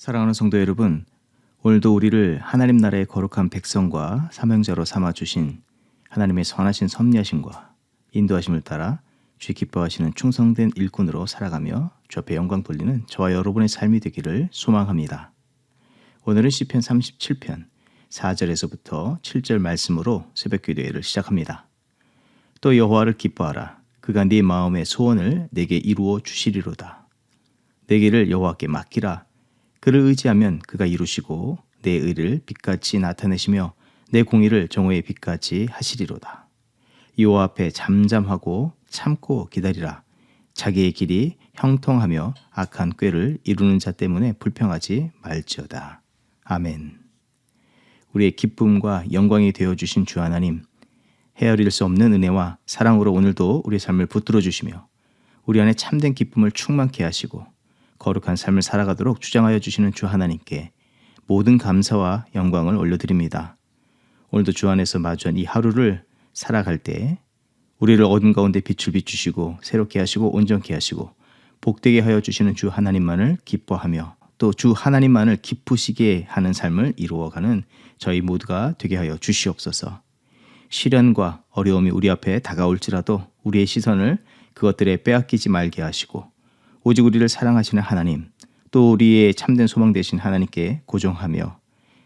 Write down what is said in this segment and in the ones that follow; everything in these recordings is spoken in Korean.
사랑하는 성도 여러분, 오늘도 우리를 하나님 나라의 거룩한 백성과 사명자로 삼아 주신 하나님의 선하신 섭리하심과 인도하심을 따라 주 기뻐하시는 충성된 일꾼으로 살아가며 주 앞에 영광 돌리는 저와 여러분의 삶이 되기를 소망합니다. 오늘은 시편 37편 4절에서부터 7절 말씀으로 새벽 기도회를 시작합니다. 또 여호와를 기뻐하라 그가 네 마음의 소원을 내게 이루어 주시리로다. 내 길을 여호와께 맡기라 그를 의지하면 그가 이루시고 내 의를 빛같이 나타내시며 내 공의를 정오의 빛같이 하시리로다. 여호와 앞에 잠잠하고 참고 기다리라. 자기의 길이 형통하며 악한 꾀를 이루는 자 때문에 불평하지 말지어다. 아멘. 우리의 기쁨과 영광이 되어 주신 주 하나님, 헤아릴 수 없는 은혜와 사랑으로 오늘도 우리 삶을 붙들어 주시며 우리 안에 참된 기쁨을 충만케 하시고 거룩한 삶을 살아가도록 주장하여 주시는 주 하나님께 모든 감사와 영광을 올려드립니다. 오늘도 주 안에서 마주한 이 하루를 살아갈 때 우리를 어둠 가운데 빛을 비추시고 새롭게 하시고 온전케 하시고 복되게 하여 주시는 주 하나님만을 기뻐하며 또 주 하나님만을 기쁘시게 하는 삶을 이루어가는 저희 모두가 되게 하여 주시옵소서. 시련과 어려움이 우리 앞에 다가올지라도 우리의 시선을 그것들에 빼앗기지 말게 하시고 오직 우리를 사랑하시는 하나님, 또 우리의 참된 소망 되신 하나님께 고정하며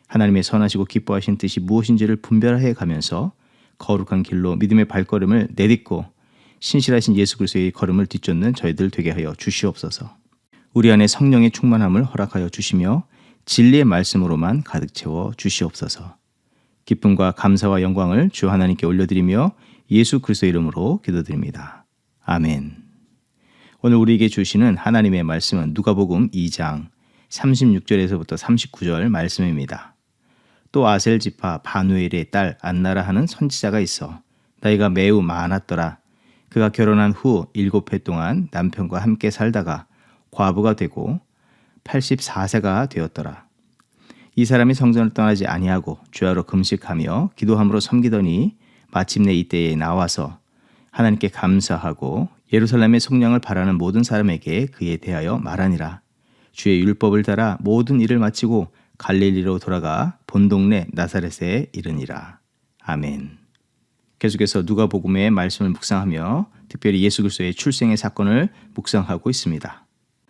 하나님의 선하시고 기뻐하신 뜻이 무엇인지를 분별해 가면서 거룩한 길로 믿음의 발걸음을 내딛고 신실하신 예수 그리스도의 걸음을 뒤쫓는 저희들 되게 하여 주시옵소서. 우리 안에 성령의 충만함을 허락하여 주시며 진리의 말씀으로만 가득 채워 주시옵소서. 기쁨과 감사와 영광을 주 하나님께 올려드리며 예수 그리스도 이름으로 기도드립니다. 아멘. 오늘 우리에게 주시는 하나님의 말씀은 누가복음 2장 36절에서부터 39절 말씀입니다. 또 아셀 지파 바누엘의 딸 안나라 하는 선지자가 있어 나이가 매우 많았더라. 그가 결혼한 후 일곱 해 동안 남편과 함께 살다가 과부가 되고 84세가 되었더라. 이 사람이 성전을 떠나지 아니하고 주야로 금식하며 기도함으로 섬기더니 마침내 이때에 나와서 하나님께 감사하고 예루살렘의 속량을 바라는 모든 사람에게 그에 대하여 말하니라. 주의 율법을 따라 모든 일을 마치고 갈릴리로 돌아가 본 동네 나사렛에 이르니라. 아멘. 계속해서 누가복음의 말씀을 묵상하며 특별히 예수 그리스도의 출생의 사건을 묵상하고 있습니다.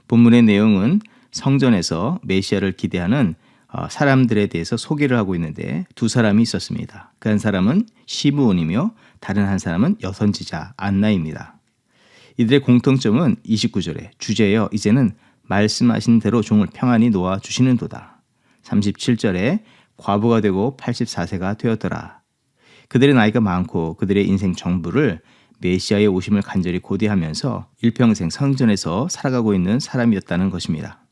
본문의 내용은 성전에서 메시아를 기대하는 어, 사람들에 대해서 소개를 하고 있는데 두 사람이 있었습니다. 그 한 사람은 시므온이며 다른 한 사람은 여선지자 안나입니다. 이들의 공통점은 29절에 주제여 이제는 말씀하신 대로 종을 평안히 놓아 주시는 도다. 37절에 과부가 되고 84세가 되었더라. 그들의 나이가 많고 그들의 인생 정부를 메시아의 오심을 간절히 고대하면서 일평생 성전에서 살아가고 있는 사람이었다는 것입니다.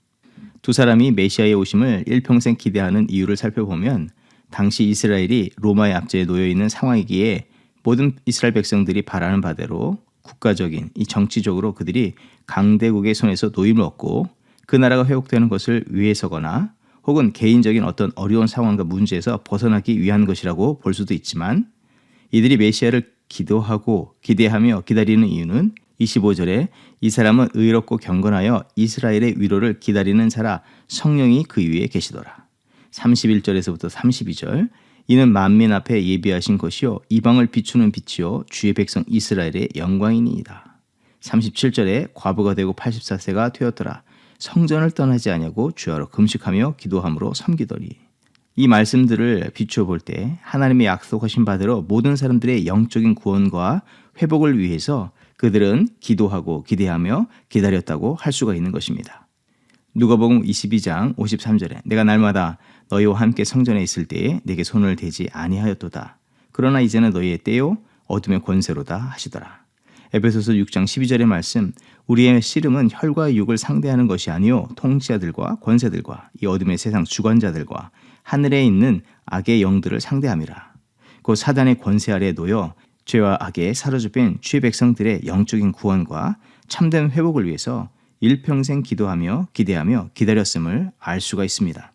두 사람이 메시아의 오심을 일평생 기대하는 이유를 살펴보면 당시 이스라엘이 로마의 압제에 놓여 있는 상황이기에 모든 이스라엘 백성들이 바라는 바대로 국가적인 이 정치적으로 그들이 강대국의 손에서 노임을 얻고 그 나라가 회복되는 것을 위해서거나 혹은 개인적인 어떤 어려운 상황과 문제에서 벗어나기 위한 것이라고 볼 수도 있지만 이들이 메시아를 기도하고 기대하며 기다리는 이유는 25절에 이 사람은 의롭고 경건하여 이스라엘의 위로를 기다리는 자라 성령이 그 위에 계시더라. 31절에서부터 32절 이는 만민 앞에 예비하신 것이요 이방을 비추는 빛이요 주의 백성 이스라엘의 영광이니이다. 37절에 과부가 되고 84세가 되었더라. 성전을 떠나지 아니하고 주야로 금식하며 기도함으로 섬기더니 이 말씀들을 비추어 볼 때 하나님의 약속하신 바대로 모든 사람들의 영적인 구원과 회복을 위해서 그들은 기도하고 기대하며 기다렸다고 할 수가 있는 것입니다. 누가복음 22장 53절에 내가 날마다 너희와 함께 성전에 있을 때에 내게 손을 대지 아니하였도다. 그러나 이제는 너희의 때요 어둠의 권세로다 하시더라. 에베소서 6장 12절의 말씀 우리의 씨름은 혈과 육을 상대하는 것이 아니요 통치자들과 권세들과 이 어둠의 세상 주관자들과 하늘에 있는 악의 영들을 상대함이라. 곧 사단의 권세 아래 놓여 죄와 악에 사로잡힌 주의 백성들의 영적인 구원과 참된 회복을 위해서 일평생 기도하며 기대하며 기다렸음을 알 수가 있습니다.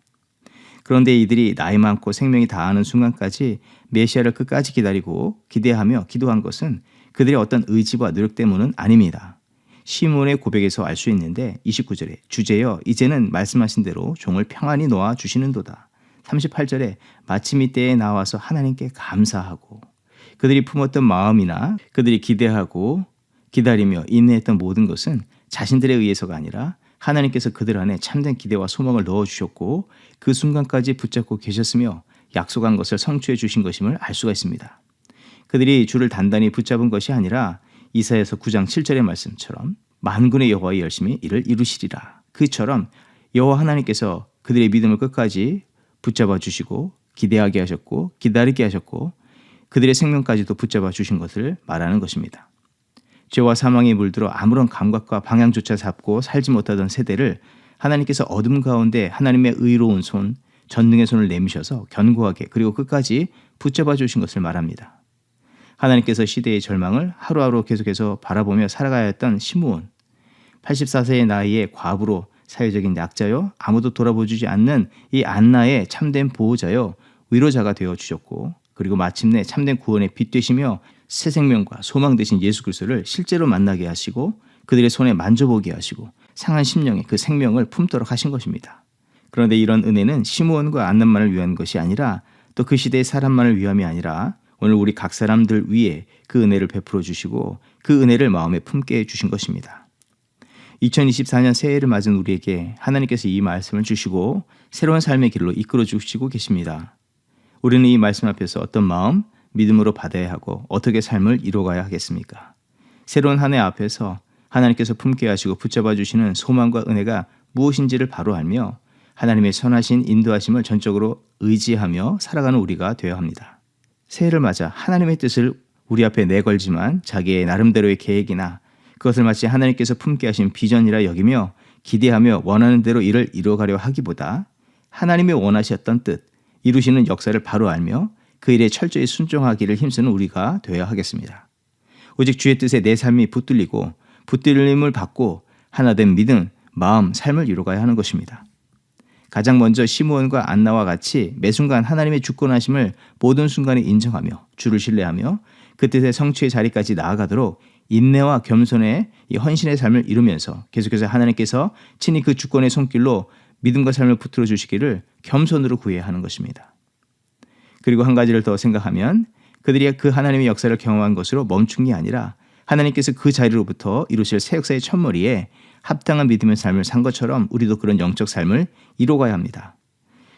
그런데 이들이 나이 많고 생명이 다하는 순간까지 메시아를 끝까지 기다리고 기대하며 기도한 것은 그들의 어떤 의지와 노력 때문은 아닙니다. 시몬의 고백에서 알 수 있는데 29절에 주제여 이제는 말씀하신 대로 종을 평안히 놓아 주시는도다. 38절에 마침 이때에 나와서 하나님께 감사하고 그들이 품었던 마음이나 그들이 기대하고 기다리며 인내했던 모든 것은 자신들에 의해서가 아니라 하나님께서 그들 안에 참된 기대와 소망을 넣어 주셨고 그 순간까지 붙잡고 계셨으며 약속한 것을 성취해 주신 것임을 알 수가 있습니다. 그들이 주를 단단히 붙잡은 것이 아니라 이사야서 9장 7절의 말씀처럼 만군의 여호와의 열심히 이를 이루시리라. 그처럼 여호와 하나님께서 그들의 믿음을 끝까지 붙잡아 주시고 기대하게 하셨고 기다리게 하셨고 그들의 생명까지도 붙잡아 주신 것을 말하는 것입니다. 죄와 사망에 물들어 아무런 감각과 방향조차 잡고 살지 못하던 세대를 하나님께서 어둠 가운데 하나님의 의로운 손, 전능의 손을 내미셔서 견고하게 그리고 끝까지 붙잡아 주신 것을 말합니다. 하나님께서 시대의 절망을 하루하루 계속해서 바라보며 살아가야 했던 시므온 84세의 나이에 과부로 사회적인 약자요 아무도 돌아보주지 않는 이 안나의 참된 보호자요 위로자가 되어 주셨고 그리고 마침내 참된 구원의 빛 되시며 새 생명과 소망 되신 예수 그리스도를 실제로 만나게 하시고 그들의 손에 만져보게 하시고 상한 심령에 그 생명을 품도록 하신 것입니다. 그런데 이런 은혜는 시므온과 안나만을 위한 것이 아니라 또 그 시대의 사람만을 위함이 아니라 오늘 우리 각 사람들 위에 그 은혜를 베풀어 주시고 그 은혜를 마음에 품게 해 주신 것입니다. 2024년 새해를 맞은 우리에게 하나님께서 이 말씀을 주시고 새로운 삶의 길로 이끌어 주시고 계십니다. 우리는 이 말씀 앞에서 어떤 마음, 믿음으로 받아야 하고 어떻게 삶을 이루어가야 하겠습니까? 새로운 한 해 앞에서 하나님께서 품게 하시고 붙잡아 주시는 소망과 은혜가 무엇인지를 바로 알며 하나님의 선하신 인도하심을 전적으로 의지하며 살아가는 우리가 되어야 합니다. 새해를 맞아 하나님의 뜻을 우리 앞에 내걸지만 자기의 나름대로의 계획이나 그것을 마치 하나님께서 품게 하신 비전이라 여기며 기대하며 원하는 대로 일을 이루어가려 하기보다 하나님의 원하셨던 뜻, 이루시는 역사를 바로 알며 그 일에 철저히 순종하기를 힘쓰는 우리가 되어야 하겠습니다. 오직 주의 뜻에 내 삶이 붙들리고 붙들림을 받고 하나된 믿음, 마음, 삶을 이루어가야 하는 것입니다. 가장 먼저 시므온과 안나와 같이 매 순간 하나님의 주권하심을 모든 순간에 인정하며 주를 신뢰하며 그 뜻의 성취의 자리까지 나아가도록 인내와 겸손의 이 헌신의 삶을 이루면서 계속해서 하나님께서 친히 그 주권의 손길로 믿음과 삶을 붙들어 주시기를 겸손으로 구해야 하는 것입니다. 그리고 한 가지를 더 생각하면 그들이 그 하나님의 역사를 경험한 것으로 멈춘 게 아니라 하나님께서 그 자리로부터 이루실 새 역사의 첫머리에 합당한 믿음의 삶을 산 것처럼 우리도 그런 영적 삶을 이루어가야 합니다.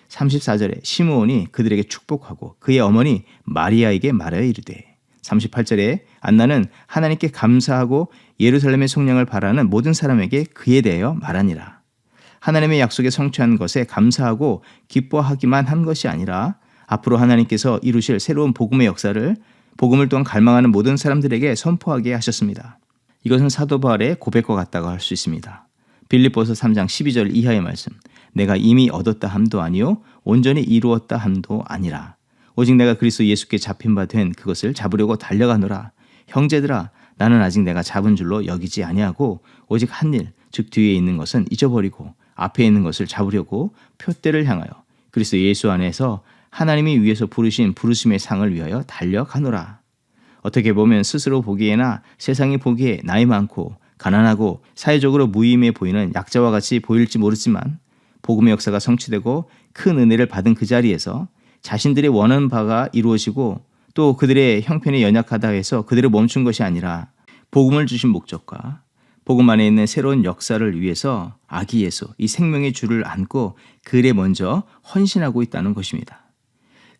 34절에 시므온이 그들에게 축복하고 그의 어머니 마리아에게 말하여 이르되 38절에 안나는 하나님께 감사하고 예루살렘의 속량을 바라는 모든 사람에게 그에 대하여 말하니라. 하나님의 약속에 성취한 것에 감사하고 기뻐하기만 한 것이 아니라 앞으로 하나님께서 이루실 새로운 복음의 역사를 복음을 또한 갈망하는 모든 사람들에게 선포하게 하셨습니다. 이것은 사도 바울의 고백과 같다고 할 수 있습니다. 빌립보서 3장 12절 이하의 말씀. 내가 이미 얻었다 함도 아니요 온전히 이루었다 함도 아니라 오직 내가 그리스도 예수께 잡힌 바 된 그것을 잡으려고 달려가노라. 형제들아 나는 아직 내가 잡은 줄로 여기지 아니하고 오직 한 일 즉 뒤에 있는 것은 잊어버리고 앞에 있는 것을 잡으려고 표대를 향하여 그리스도 예수 안에서 하나님이 위에서 부르신 부르심의 상을 위하여 달려가노라. 어떻게 보면 스스로 보기에나 세상이 보기에 나이 많고 가난하고 사회적으로 무의미해 보이는 약자와 같이 보일지 모르지만 복음의 역사가 성취되고 큰 은혜를 받은 그 자리에서 자신들의 원하는 바가 이루어지고 또 그들의 형편이 연약하다 해서 그들을 멈춘 것이 아니라 복음을 주신 목적과 복음 안에 있는 새로운 역사를 위해서 아기 예수, 이 생명의 줄을 안고 그 일에 먼저 헌신하고 있다는 것입니다.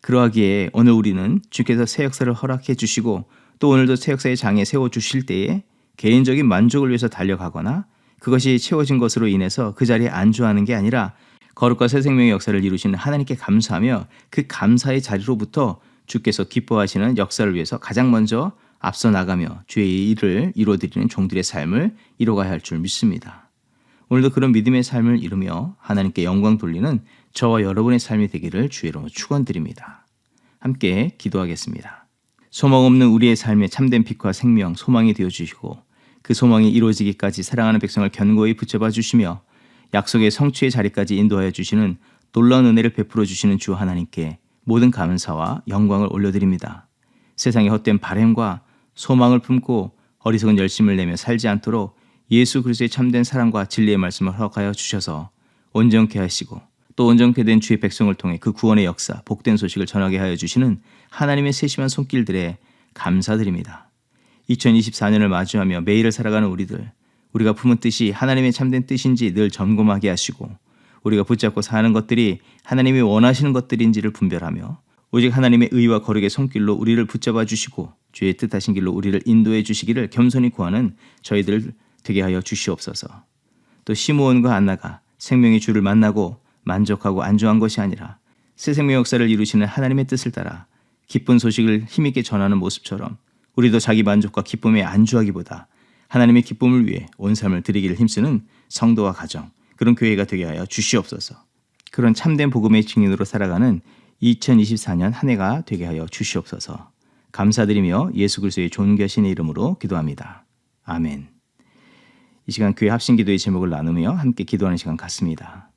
그러하기에 오늘 우리는 주께서 새 역사를 허락해 주시고 또 오늘도 새 역사의 장에 세워 주실 때에 개인적인 만족을 위해서 달려가거나 그것이 채워진 것으로 인해서 그 자리에 안주하는 게 아니라 거룩과 새 생명의 역사를 이루시는 하나님께 감사하며 그 감사의 자리로부터 주께서 기뻐하시는 역사를 위해서 가장 먼저 앞서 나가며 주의 일을 이루어드리는 종들의 삶을 이루어가야 할 줄 믿습니다. 오늘도 그런 믿음의 삶을 이루며 하나님께 영광 돌리는 저와 여러분의 삶이 되기를 주의로 축원드립니다. 함께 기도하겠습니다. 소망 없는 우리의 삶에 참된 빛과 생명, 소망이 되어 주시고 그 소망이 이루어지기까지 사랑하는 백성을 견고히 붙잡아 주시며 약속의 성취의 자리까지 인도하여 주시는 놀라운 은혜를 베풀어 주시는 주 하나님께 모든 감사와 영광을 올려드립니다. 세상의 헛된 바램과 소망을 품고 어리석은 열심을 내며 살지 않도록 예수 그리스도의 참된 사랑과 진리의 말씀을 허락하여 주셔서 온전케 하시고 또 온전케 된 주의 백성을 통해 그 구원의 역사, 복된 소식을 전하게 하여 주시는 하나님의 세심한 손길들에 감사드립니다. 2024년을 마주하며 매일을 살아가는 우리들, 우리가 품은 뜻이 하나님의 참된 뜻인지 늘 점검하게 하시고 우리가 붙잡고 사는 것들이 하나님이 원하시는 것들인지를 분별하며 오직 하나님의 의와 거룩의 손길로 우리를 붙잡아 주시고 주의 뜻하신 길로 우리를 인도해 주시기를 겸손히 구하는 저희들 되게 하여 주시옵소서. 또 시므온과 안나가 생명의 주를 만나고 만족하고 안주한 것이 아니라 새 생명 역사를 이루시는 하나님의 뜻을 따라 기쁜 소식을 힘있게 전하는 모습처럼 우리도 자기 만족과 기쁨에 안주하기보다 하나님의 기쁨을 위해 온 삶을 드리기를 힘쓰는 성도와 가정 그런 교회가 되게 하여 주시옵소서. 그런 참된 복음의 증인으로 살아가는 2024년 한 해가 되게 하여 주시옵소서. 감사드리며 예수 그리스도의 존귀하신 이름으로 기도합니다. 아멘. 이 시간 교회 합심 기도의 제목을 나누며 함께 기도하는 시간 갖습니다.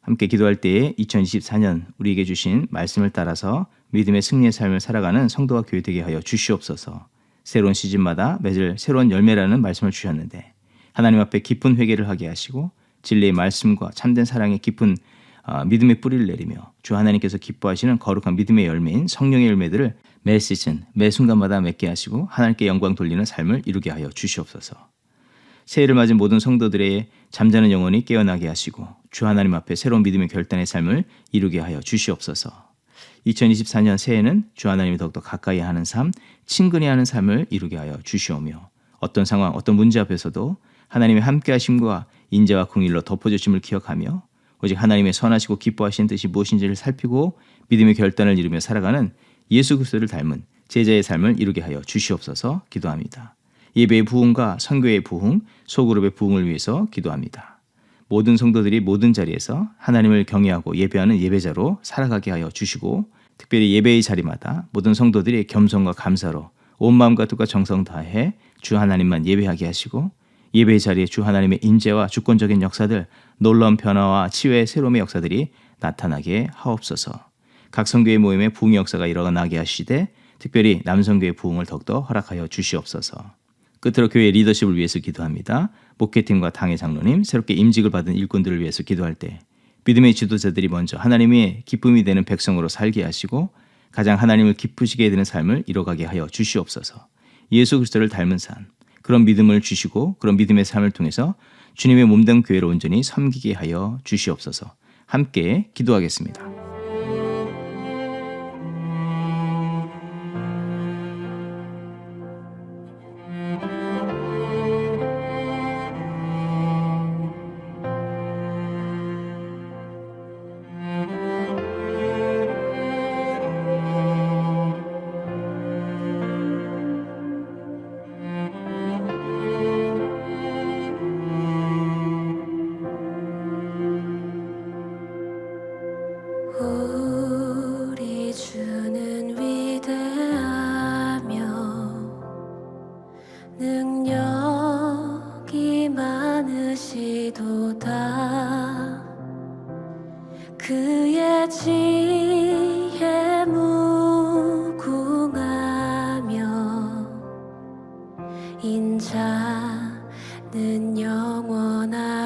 함께 기도할 때에 2024년 우리에게 주신 말씀을 따라서 믿음의 승리의 삶을 살아가는 성도와 교회 되게 하여 주시옵소서. 새로운 시즌마다 매절 새로운 열매라는 말씀을 주셨는데 하나님 앞에 깊은 회개를 하게 하시고 진리의 말씀과 참된 사랑의 깊은 어, 믿음의 뿌리를 내리며 주 하나님께서 기뻐하시는 거룩한 믿음의 열매인 성령의 열매들을 매 시즌 매 순간마다 맺게 하시고 하나님께 영광 돌리는 삶을 이루게 하여 주시옵소서. 새해를 맞은 모든 성도들의 잠자는 영혼이 깨어나게 하시고 주 하나님 앞에 새로운 믿음의 결단의 삶을 이루게 하여 주시옵소서. 2024년 새해는 주 하나님이 더욱더 가까이 하는 삶, 친근히 하는 삶을 이루게 하여 주시오며 어떤 상황, 어떤 문제 앞에서도 하나님의 함께 하심과 인자와 궁일로 덮어주심을 기억하며 오직 하나님의 선하시고 기뻐하시는 뜻이 무엇인지를 살피고 믿음의 결단을 이루며 살아가는 예수 그리스도를 닮은 제자의 삶을 이루게 하여 주시옵소서 기도합니다. 예배의 부흥과 선교의 부흥, 소그룹의 부흥을 위해서 기도합니다. 모든 성도들이 모든 자리에서 하나님을 경외하고 예배하는 예배자로 살아가게 하여 주시고 특별히 예배의 자리마다 모든 성도들이 겸손과 감사로 온 마음과 뜻과 정성 다해 주 하나님만 예배하게 하시고 예배의 자리에 주 하나님의 인재와 주권적인 역사들, 놀라운 변화와 치유의 새로움의 역사들이 나타나게 하옵소서. 각 성교의 모임에 부흥의 역사가 일어나게 하시되 특별히 남성교의 부흥을 더욱더 허락하여 주시옵소서. 끝으로 교회 리더십을 위해서 기도합니다. 목회팀과 당의 장로님, 새롭게 임직을 받은 일꾼들을 위해서 기도할 때 믿음의 지도자들이 먼저 하나님의 기쁨이 되는 백성으로 살게 하시고 가장 하나님을 기쁘시게 되는 삶을 이뤄가게 하여 주시옵소서. 예수 그리스도를 닮은 삶, 그런 믿음을 주시고 그런 믿음의 삶을 통해서 주님의 몸된 교회를 온전히 섬기게 하여 주시옵소서. 함께 기도하겠습니다. 인자는 영원하도다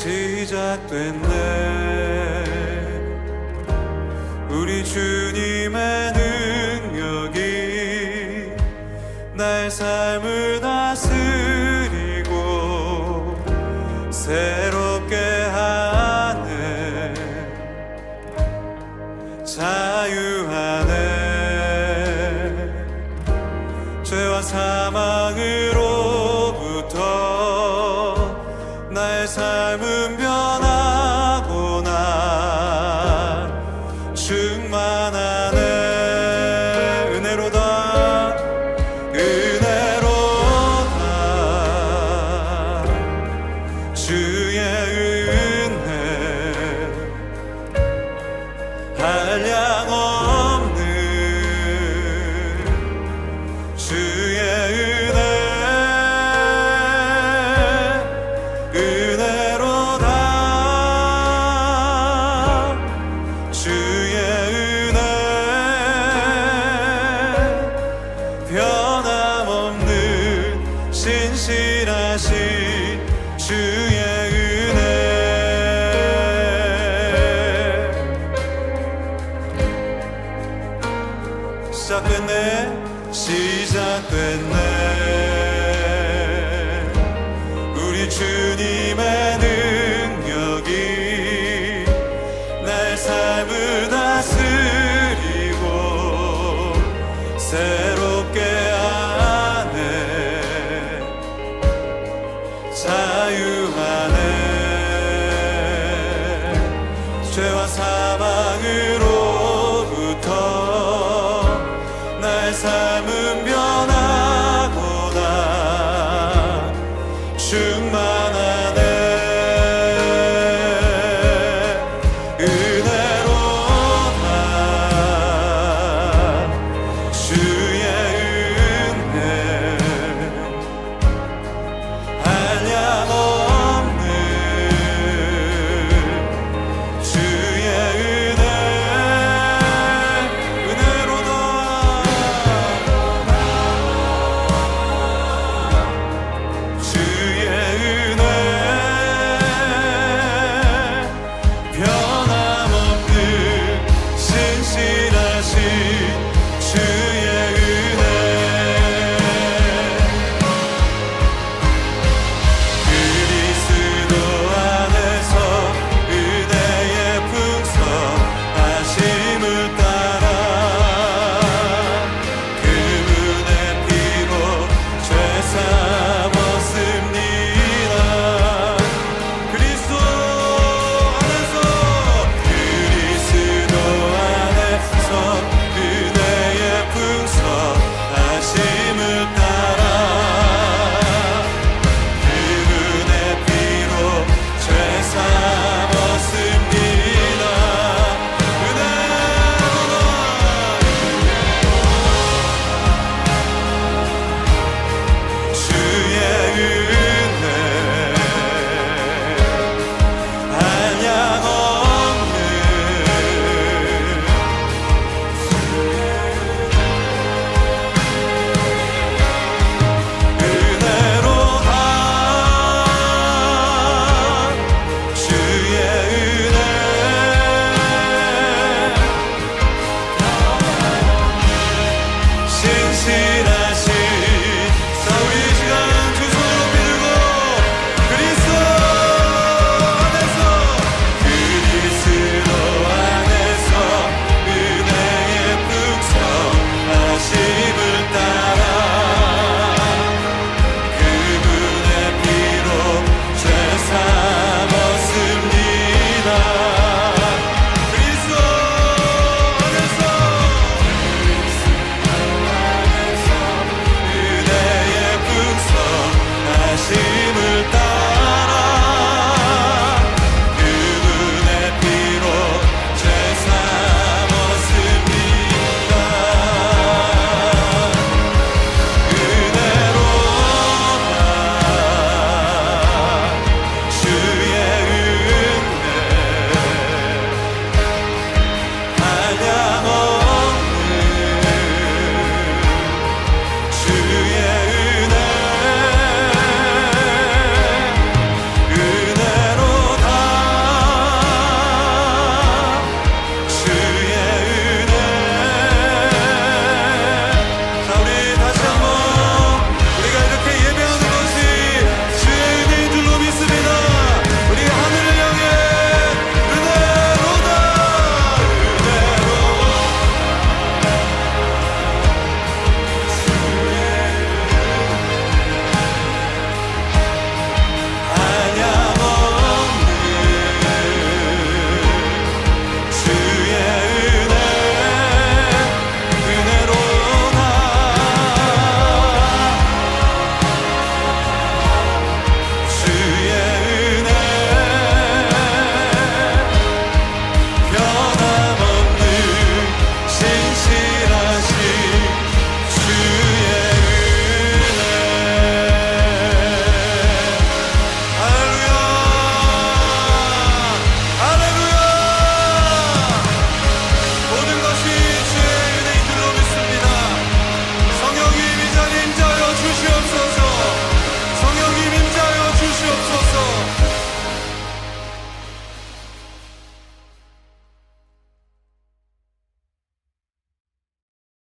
시작됐네. 우리 주님